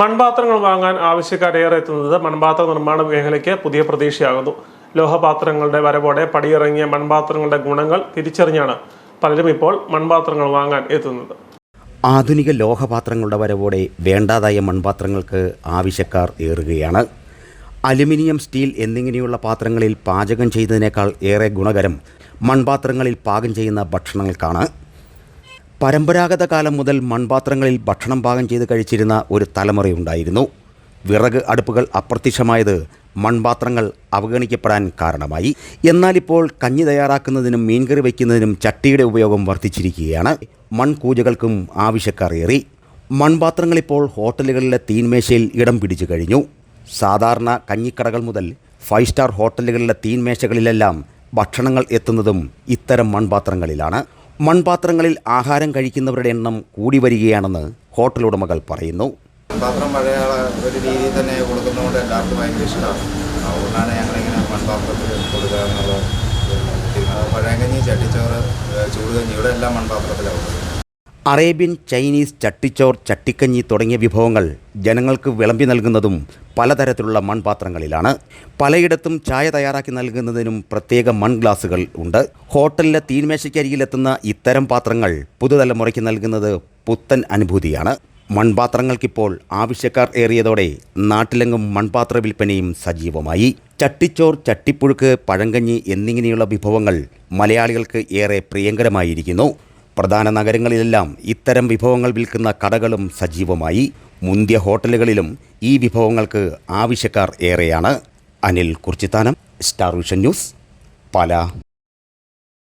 മൺപാത്രങ്ങൾ വാങ്ങാൻ ആവശ്യക്കാരേറെ എത്തുന്നത് മൺപാത്ര നിർമ്മാണ മേഖലയ്ക്ക് പുതിയ പ്രതീക്ഷയാകുന്നു. ലോഹപാത്രങ്ങളുടെ വരവോടെ പടിയിറങ്ങിയ മൺപാത്രങ്ങളുടെ ഗുണങ്ങൾ തിരിച്ചറിഞ്ഞാണ് പലരും ഇപ്പോൾ മൺപാത്രങ്ങൾ വാങ്ങാൻ എത്തുന്നത്. ആധുനിക ലോഹപാത്രങ്ങളുടെ വരവോടെ വേണ്ടാതായ മൺപാത്രങ്ങൾക്ക് ആവശ്യക്കാർ ഏറുകയാണ്. അലുമിനിയം സ്റ്റീൽ എന്നിങ്ങനെയുള്ള പാത്രങ്ങളിൽ പാചകം ചെയ്തതിനേക്കാൾ ഏറെ ഗുണകരം മൺപാത്രങ്ങളിൽ പാകം ചെയ്യുന്ന ഭക്ഷണങ്ങൾക്കാണ്. പരമ്പരാഗത കാലം മുതൽ മൺപാത്രങ്ങളിൽ ഭക്ഷണം പാകം ചെയ്ത് കഴിച്ചിരുന്ന ഒരു തലമുറയുണ്ടായിരുന്നു. വിറക് അടുപ്പുകൾ അപ്രത്യക്ഷമായത് മൺപാത്രങ്ങൾ അവഗണിക്കപ്പെടാൻ കാരണമായി. എന്നാലിപ്പോൾ കഞ്ഞി തയ്യാറാക്കുന്നതിനും മീൻകറി വയ്ക്കുന്നതിനും ചട്ടിയുടെ ഉപയോഗം വർദ്ധിച്ചിരിക്കുകയാണ്. മൺകൂജകൾക്കും ആവശ്യക്കാർ ഏറി. മൺപാത്രങ്ങളിപ്പോൾ ഹോട്ടലുകളിലെ തീൻമേശയിൽ ഇടം പിടിച്ചു കഴിഞ്ഞു. സാധാരണ കഞ്ഞിക്കടകൾ മുതൽ ഫൈവ് സ്റ്റാർ ഹോട്ടലുകളിലെ തീൻമേശകളിലെല്ലാം ഭക്ഷണങ്ങൾ എത്തുന്നതും ഇത്തരം മൺപാത്രങ്ങളിലാണ്. മൺപാത്രങ്ങളിൽ ആഹാരം കഴിക്കുന്നവരുടെ എണ്ണം കൂടി വരികയാണെന്ന് ഹോട്ടൽ ഉടമകൾ പറയുന്നു. മൺപാത്രം പഴയ ഒരു രീതിയിൽ തന്നെ കൊടുക്കുന്നതുകൊണ്ട് എല്ലാവർക്കും ഭയങ്കര ഇഷ്ടമാണ്. അതുകൊണ്ടാണ് ഞങ്ങളിങ്ങനെ മൺപാത്രത്തിൽ കൊടുക്കുക എന്നുള്ളത് അത് പഴയകഞ്ഞി ചട്ടിച്ചോറ് ചൂട് ചൂടുകഞ്ഞി ഇവിടെ എല്ലാം മൺപാത്രത്തിലാണ് കൊടുക്കുന്നത്. അറേബ്യൻ ചൈനീസ് ചട്ടിച്ചോർ ചട്ടിക്കഞ്ഞി തുടങ്ങിയ വിഭവങ്ങൾ ജനങ്ങൾക്ക് വിളമ്പി നൽകുന്നതും പലതരത്തിലുള്ള മൺപാത്രങ്ങളിലാണ്. പലയിടത്തും ചായ തയ്യാറാക്കി നൽകുന്നതിനും പ്രത്യേക മൺ ഗ്ലാസുകൾ ഉണ്ട്. ഹോട്ടലിലെ തീൻമേശയ്ക്കരികിലെത്തുന്ന ഇത്തരം പാത്രങ്ങൾ പുതുതലമുറയ്ക്ക് നൽകുന്നത് പുത്തൻ അനുഭൂതിയാണ്. മൺപാത്രങ്ങൾക്കിപ്പോൾ ആവശ്യക്കാർ ഏറിയതോടെ നാട്ടിലെങ്ങും മൺപാത്ര വിൽപ്പനയും സജീവമായി. ചട്ടിച്ചോർ ചട്ടിപ്പുഴുക്ക് പഴങ്കഞ്ഞി എന്നിങ്ങനെയുള്ള വിഭവങ്ങൾ മലയാളികൾക്ക് ഏറെ പ്രിയങ്കരമായിരിക്കുന്നു. പ്രധാന നഗരങ്ങളിലെല്ലാം ഇത്തരം വിഭവങ്ങൾ വിൽക്കുന്ന കടകളും സജീവമായി. മുന്തിയ ഹോട്ടലുകളിലും ഈ വിഭവങ്ങൾക്ക് ആവശ്യക്കാർ ഏറെയാണ്. Anil Kurchithanam star vision news Pala.